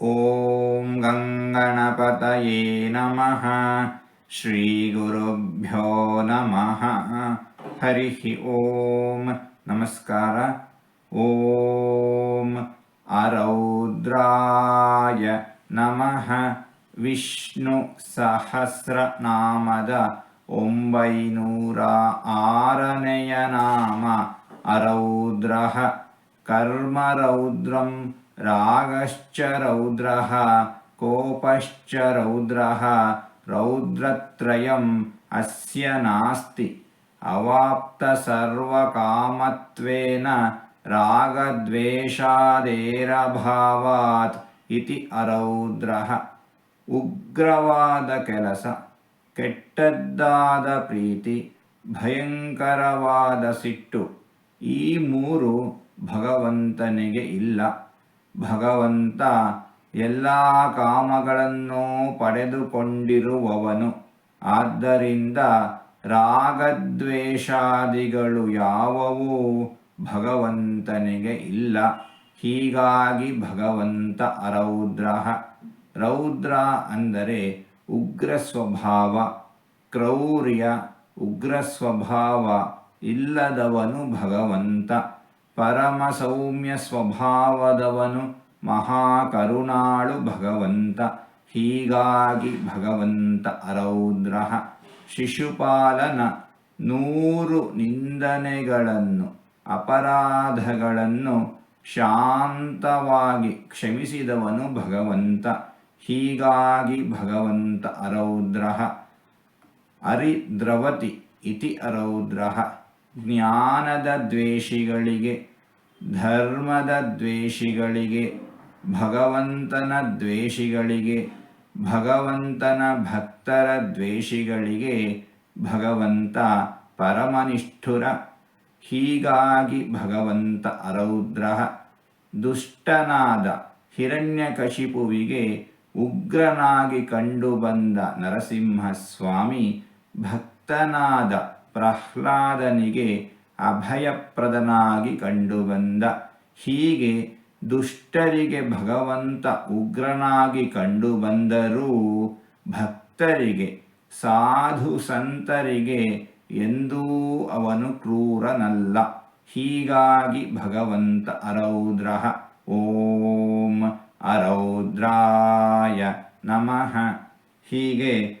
ॐ गङ्गणपतये नमः श्रीगुरुभ्यो नमः हरिः ॐ नमस्कार ॐ अरौद्राय नमः ವಿಷ್ಣುಸಹಸ್ರನಾಮದ ಒಂಬೈನೂರ ಆರನೆಯ ನಾಮ ಅರೌದ್ರಃ ಕರ್ಮರೌದ್ರಂ ರಾಗಶ್ಚ ರೌದ್ರಃ ಕೋಪಶ್ಚ ರೌದ್ರಃ ರೌದ್ರತ್ರಯಂ ಅಸ್ಯ ನಾಸ್ತಿ ಅವಾಪ್ತ ಸರ್ವಕಾಮತ್ವೇನ ರಾಗದ್ವೇಷಾದೇರಭಾವಾತ್ ಇತಿ ಅರೌದ್ರಃ ಉಗ್ರವಾದ ಕೆಲಸ ಕೆಟ್ಟದ್ದಾದ ಪ್ರೀತಿ ಭಯಂಕರವಾದ ಸಿಟ್ಟು ಈ ಮೂರು ಭಗವಂತನಿಗೆ ಇಲ್ಲ। ಭಗವಂತ ಎಲ್ಲ ಕಾಮಗಳನ್ನು ಪಡೆದುಕೊಂಡಿರುವವನು. ಆದ್ದರಿಂದ ರಾಗದ್ವೇಷಾದಿಗಳು ಯಾವುವೂ ಭಗವಂತನಿಗೆ ಇಲ್ಲ. ಹೀಗಾಗಿ ಭಗವಂತ ಅರೌದ್ರಃ. ರೌದ್ರ ಅಂದರೆ ಉಗ್ರ ಸ್ವಭಾವ ಕ್ರೌರ್ಯ ಉಗ್ರ ಸ್ವಭಾವ ಇಲ್ಲದವನು ಭಗವಂತ. ಪರಮ ಸೌಮ್ಯ ಸ್ವಭಾವದವನು ಮಹಾಕರುಣಾಳು ಭಗವಂತ. ಹೀಗಾಗಿ ಭಗವಂತ ಅರೌದ್ರ ಶಿಶುಪಾಲನ ನೂರು ನಿಂದನೆಗಳನ್ನು, ಅಪರಾಧಗಳನ್ನು ಶಾಂತವಾಗಿ ಕ್ಷಮಿಸಿದವನು ಭಗವಂತ. ಹೀಗಾಗಿ ಭಗವಂತ ಅರೌದ್ರ ಅರಿದ್ರವತಿ ಇತಿ ಅರೌದ್ರ. ಜ್ಞಾನದ ದ್ವೇಷಿಗಳಿಗೆ, ಧರ್ಮದ ದ್ವೇಷಿಗಳಿಗೆ, ಭಗವಂತನ ದ್ವೇಷಿಗಳಿಗೆ, ಭಗವಂತನ ಭಕ್ತರ ದ್ವೇಷಿಗಳಿಗೆ ಭಗವಂತ ಪರಮನಿಷ್ಠುರ. ಹೀಗಾಗಿ ಭಗವಂತ ಅರೌದ್ರ. ದುಷ್ಟನಾದ ಹಿರಣ್ಯಕಶಿಪುವಿಗೆ ಉಗ್ರನಾಗಿ ಕಂಡುಬಂದ ನರಸಿಂಹಸ್ವಾಮಿ ಭಕ್ತನಾದ ಪ್ರಹ್ಲಾದನಿಗೆ ಅಭಯಪ್ರದನಾಗಿ ಕಂಡುಬಂದ. ಹೀಗೆ ದುಷ್ಟರಿಗೆ ಭಗವಂತ ಉಗ್ರನಾಗಿ ಕಂಡುಬಂದರೂ ಭಕ್ತರಿಗೆ, ಸಾಧು ಸಂತರಿಗೆ ಎಂದೂ ಅವನು ಕ್ರೂರನಲ್ಲ. ಹೀಗಾಗಿ ಭಗವಂತ ಅರೌದ್ರ. ಓಂ ಅರೌದ್ರಾಯ ನಮಃ. ಹೀಗೆ